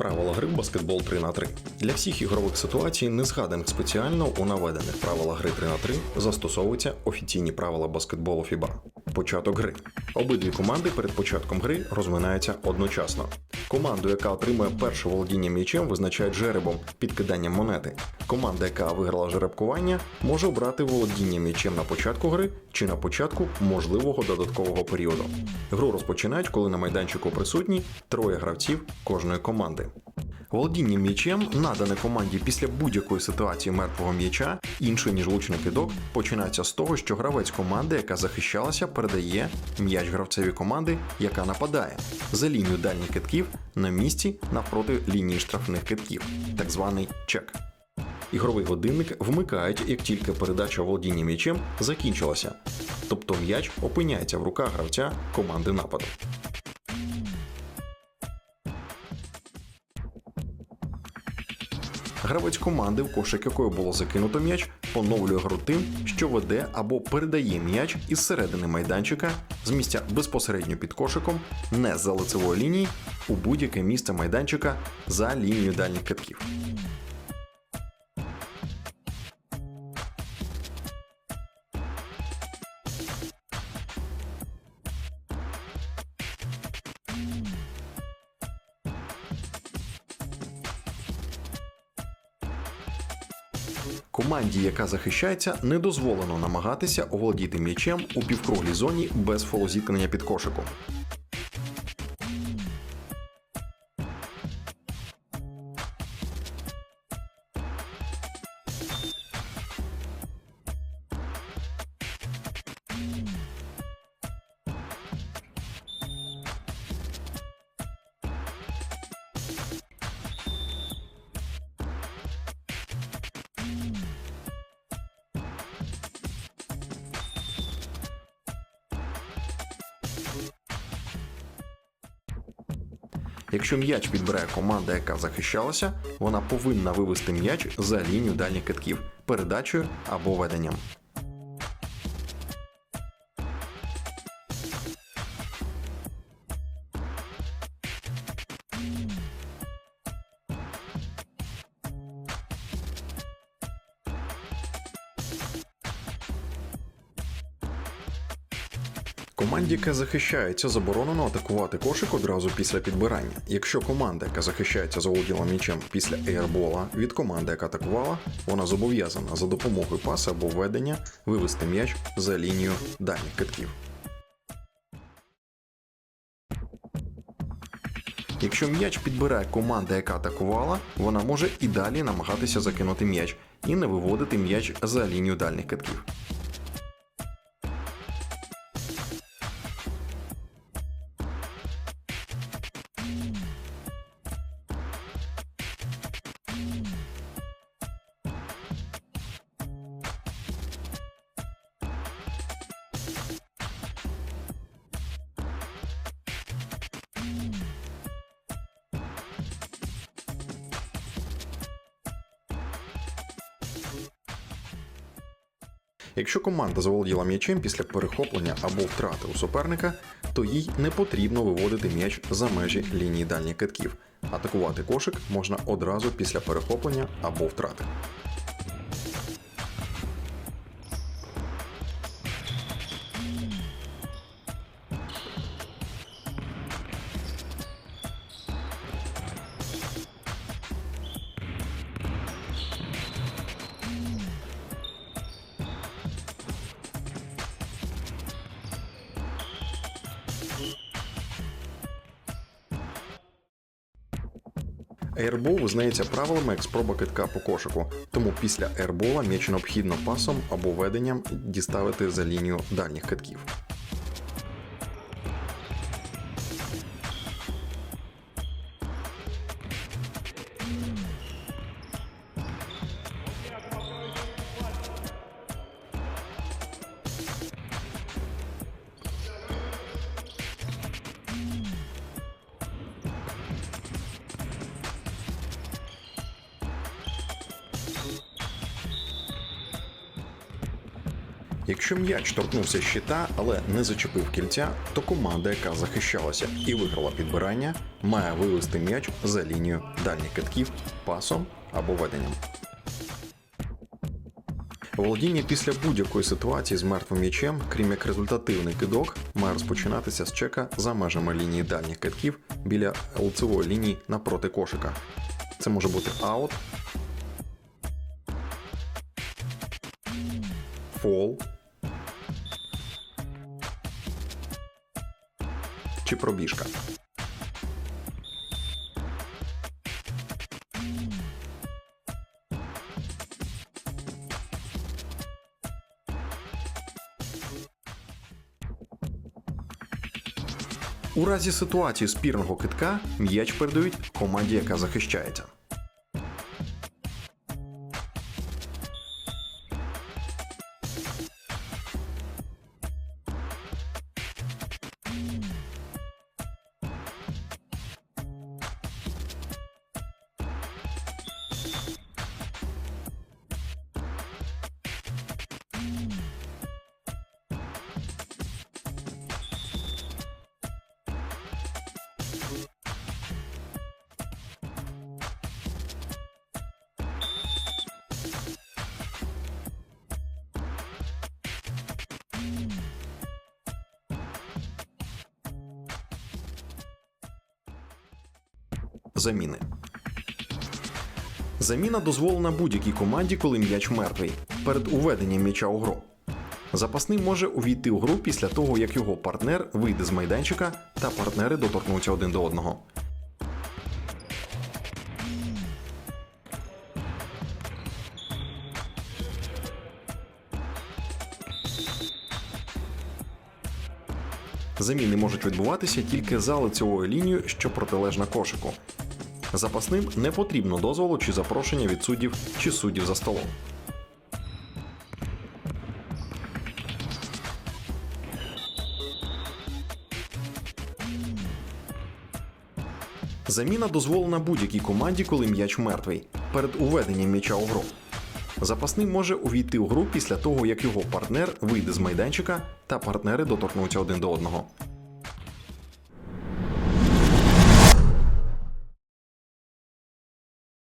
Правила гри в баскетбол 3 на 3 Для всіх ігрових ситуацій, не згаданих спеціально у наведених правилах гри 3 на 3 застосовуються офіційні правила баскетболу FIBA. Початок гри. Обидві команди перед початком гри розминаються одночасно. Команду, яка отримує перше володіння м'ячем, визначають жеребом підкиданням монети. Команда, яка виграла жеребкування, може обрати володіння м'ячем на початку гри чи на початку можливого додаткового періоду. Гру розпочинають, коли на майданчику присутні троє гравців кожної команди. Володіння м'ячем надане команді після будь-якої ситуації мертвого м'яча, інший ніж лучний кидок, починається з того, що гравець команди, яка захищалася, передає м'яч гравцеві команди, яка нападає, за лінію дальніх китків на місці навпроти лінії штрафних китків, так званий чек. Ігровий годинник вмикають, як тільки передача володіння м'ячем закінчилася, тобто м'яч опиняється в руках гравця команди нападу. Гравець команди, в кошик якої було закинуто м'яч, поновлює гру тим, що веде або передає м'яч із середини майданчика з місця безпосередньо під кошиком, не з-за лицевої лінії, у будь-яке місце майданчика за лінією дальніх китків. Команді, яка захищається, не дозволено намагатися оволодіти м'ячем у півкруглій зоні без фолозіткнення під кошиком. Якщо м'яч підбирає команда, яка захищалася, вона повинна вивести м'яч за лінію дальніх китків передачею або веденням. Команді, яка захищається, заборонено атакувати кошик одразу після підбирання. Якщо команда, яка захищається, заволоділа м'ячем після ейрбола від команди, яка атакувала, вона зобов'язана за допомогою паса або ведення вивести м'яч за лінію дальніх китків. Якщо м'яч підбирає команда, яка атакувала, вона може і далі намагатися закинути м'яч і не виводити м'яч за лінію дальніх китків. Якщо команда заволоділа м'ячем після перехоплення або втрати у суперника, то їй не потрібно виводити м'яч за межі лінії дальніх китків. Атакувати кошик можна одразу після перехоплення або втрати. Ейрбол визнається правилами як спроба китка по кошику, тому після ейрбола м'яч необхідно пасом або веденням діставити за лінію дальніх китків. Якщо м'яч торкнувся щита, але не зачепив кільця, то команда, яка захищалася і виграла підбирання, має вивести м'яч за лінію дальніх китків пасом або веденням. Володіння після будь-якої ситуації з мертвим м'ячем, крім як результативний кидок, має розпочинатися з чека за межами лінії дальніх китків біля лицевої лінії напроти кошика. Це може бути аут, фол чи пробіжка. У разі ситуації спірного китка м'яч передають команді, яка захищається. Заміни. Заміна дозволена будь-якій команді, коли м'яч мертвий, перед уведенням м'яча у гру. Запасний може увійти у гру після того, як його партнер вийде з майданчика та партнери доторкнуться один до одного. Заміни можуть відбуватися тільки за лицевою лінією, що протилежна кошику. Запасним не потрібно дозволу чи запрошення від суддів чи суддів за столом. Заміна дозволена будь-якій команді, коли м'яч мертвий, перед уведенням м'яча у гру. Запасний може увійти у гру після того, як його партнер вийде з майданчика та партнери доторкнуться один до одного.